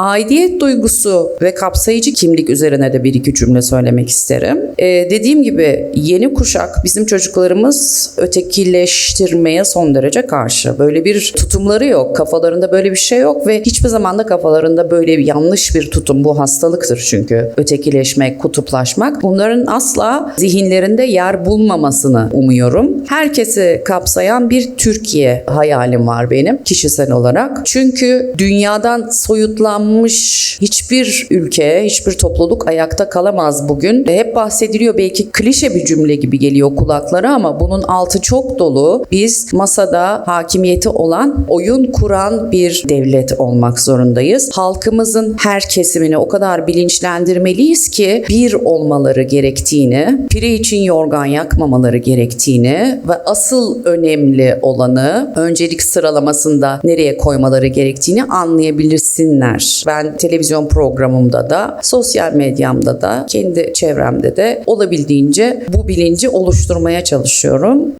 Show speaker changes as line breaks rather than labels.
Aidiyet duygusu ve kapsayıcı kimlik üzerine de bir iki cümle söylemek isterim. Ee, dediğim gibi yeni kuşak bizim çocuklarımız ötekileştirmeye son derece karşı. Böyle bir tutumları yok. Kafalarında böyle bir şey yok ve hiçbir zaman da kafalarında böyle yanlış bir tutum. Bu hastalıktır çünkü. Ötekileşmek, kutuplaşmak. Bunların asla zihinlerinde yer bulmamasını umuyorum. Herkesi kapsayan bir Türkiye hayalim var benim kişisel olarak. Çünkü dünyadan soyutlanmış hiçbir ülke, hiçbir topluluk ayakta kalamaz bugün. Hep bahsediliyor belki klişe bir cümle gibi geliyor kulaklara ama bunun altı çok dolu. Biz masada hakimiyeti olan, oyun kuran bir devlet olmak zorundayız. Halkımızın her kesimini o kadar bilinçlendirmeliyiz ki bir olmaları gerektiğini, pire için yorgan yakmamaları gerektiğini ve asıl önemli olanı öncelik sıralamasında nereye koymaları gerektiğini Ben televizyon programımda da, sosyal medyamda da, kendi çevremde de olabildiğince bu bilinci oluşturmaya çalışıyorum.